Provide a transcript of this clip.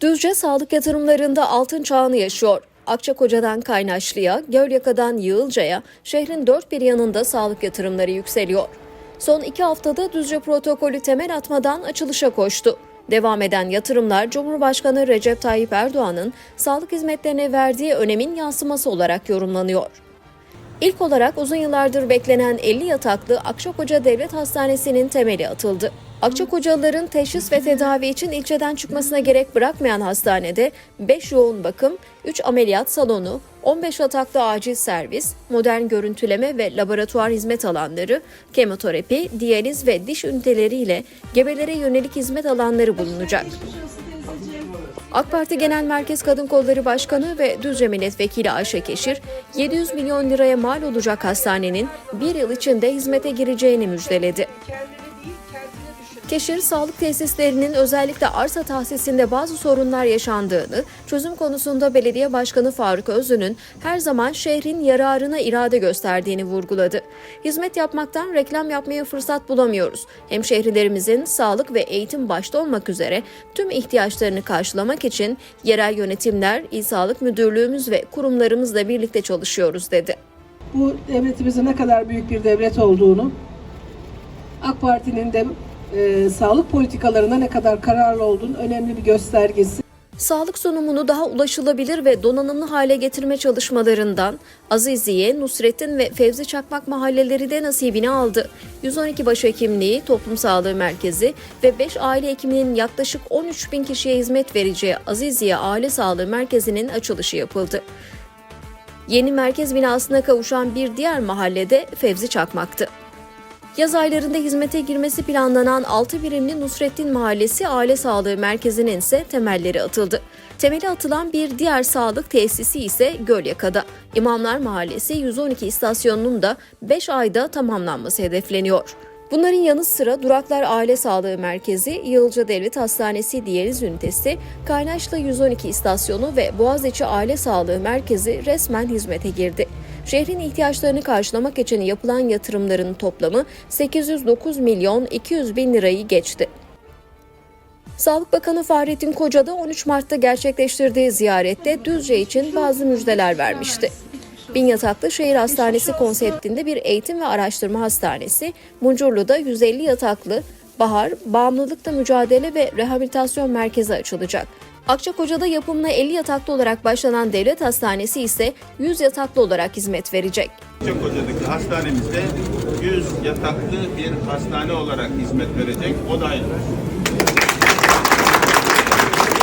Düzce sağlık yatırımlarında altın çağını yaşıyor. Akçakoca'dan Kaynaşlı'ya, Gölyaka'dan Yığılca'ya şehrin dört bir yanında sağlık yatırımları yükseliyor. Son iki haftada Düzce protokolü temel atmadan açılışa koştu. Devam eden yatırımlar Cumhurbaşkanı Recep Tayyip Erdoğan'ın sağlık hizmetlerine verdiği önemin yansıması olarak yorumlanıyor. İlk olarak uzun yıllardır beklenen 50 yataklı Akçakoca Devlet Hastanesi'nin temeli atıldı. Akçakocalıların teşhis ve tedavi için ilçeden çıkmasına gerek bırakmayan hastanede 5 yoğun bakım, 3 ameliyat salonu, 15 yataklı acil servis, modern görüntüleme ve laboratuvar hizmet alanları, kemoterapi, diyaliz ve diş üniteleriyle gebelere yönelik hizmet alanları bulunacak. AK Parti Genel Merkez Kadın Kolları Başkanı ve Düzce Milletvekili Ayşe Keşir, 700 milyon liraya mal olacak hastanenin bir yıl içinde hizmete gireceğini müjdeledi. Keşir, sağlık tesislerinin özellikle arsa tahsisinde bazı sorunlar yaşandığını, çözüm konusunda belediye başkanı Faruk Özlü'nün her zaman şehrin yararına irade gösterdiğini vurguladı. Hizmet yapmaktan reklam yapmaya fırsat bulamıyoruz. Hemşehrilerimizin sağlık ve eğitim başta olmak üzere tüm ihtiyaçlarını karşılamak için yerel yönetimler, İl Sağlık Müdürlüğümüz ve kurumlarımızla birlikte çalışıyoruz dedi. bu devletimizin ne kadar büyük bir devlet olduğunu, AK Parti'nin de e, sağlık politikalarına ne kadar kararlı olduğunu önemli bir göstergesi. Sağlık sunumunu daha ulaşılabilir ve donanımlı hale getirme çalışmalarından Aziziye, Nusrettin ve Fevzi Çakmak mahalleleri de nasibini aldı. 112 başhekimliği, toplum sağlığı merkezi ve 5 aile hekiminin yaklaşık 13 bin kişiye hizmet vereceği Aziziye Aile Sağlığı Merkezi'nin açılışı yapıldı. Yeni merkez binasına kavuşan bir diğer mahallede Fevzi Çakmak'tı. Yaz aylarında hizmete girmesi planlanan 6 birimli Nusrettin Mahallesi Aile Sağlığı Merkezi'nin ise temelleri atıldı. Temeli atılan bir diğer sağlık tesisi ise Gölyaka'da. İmamlar Mahallesi 112 istasyonunun da 5 ayda tamamlanması hedefleniyor. Bunların yanı sıra Duraklar Aile Sağlığı Merkezi, Yığılca Devlet Hastanesi Diyaliz Ünitesi, Kaynaşlı 112 istasyonu ve Boğaziçi Aile Sağlığı Merkezi resmen hizmete girdi. Şehrin ihtiyaçlarını karşılamak için yapılan yatırımların toplamı 809 milyon 200 bin lirayı geçti. Sağlık Bakanı Fahrettin Koca da 13 Mart'ta gerçekleştirdiği ziyarette Düzce için bazı müjdeler vermişti. Bin yataklı şehir hastanesi konseptinde bir eğitim ve araştırma hastanesi, Muncurlu'da 150 yataklı Bahar, Bağımlılıkla Mücadele ve Rehabilitasyon Merkezi açılacak. Akçakoca'da yapımına 50 yataklı olarak başlanan devlet hastanesi ise 100 yataklı olarak hizmet verecek. Çakoca'daki hastanemizde 100 yataklı bir hastane olarak hizmet verecek. O da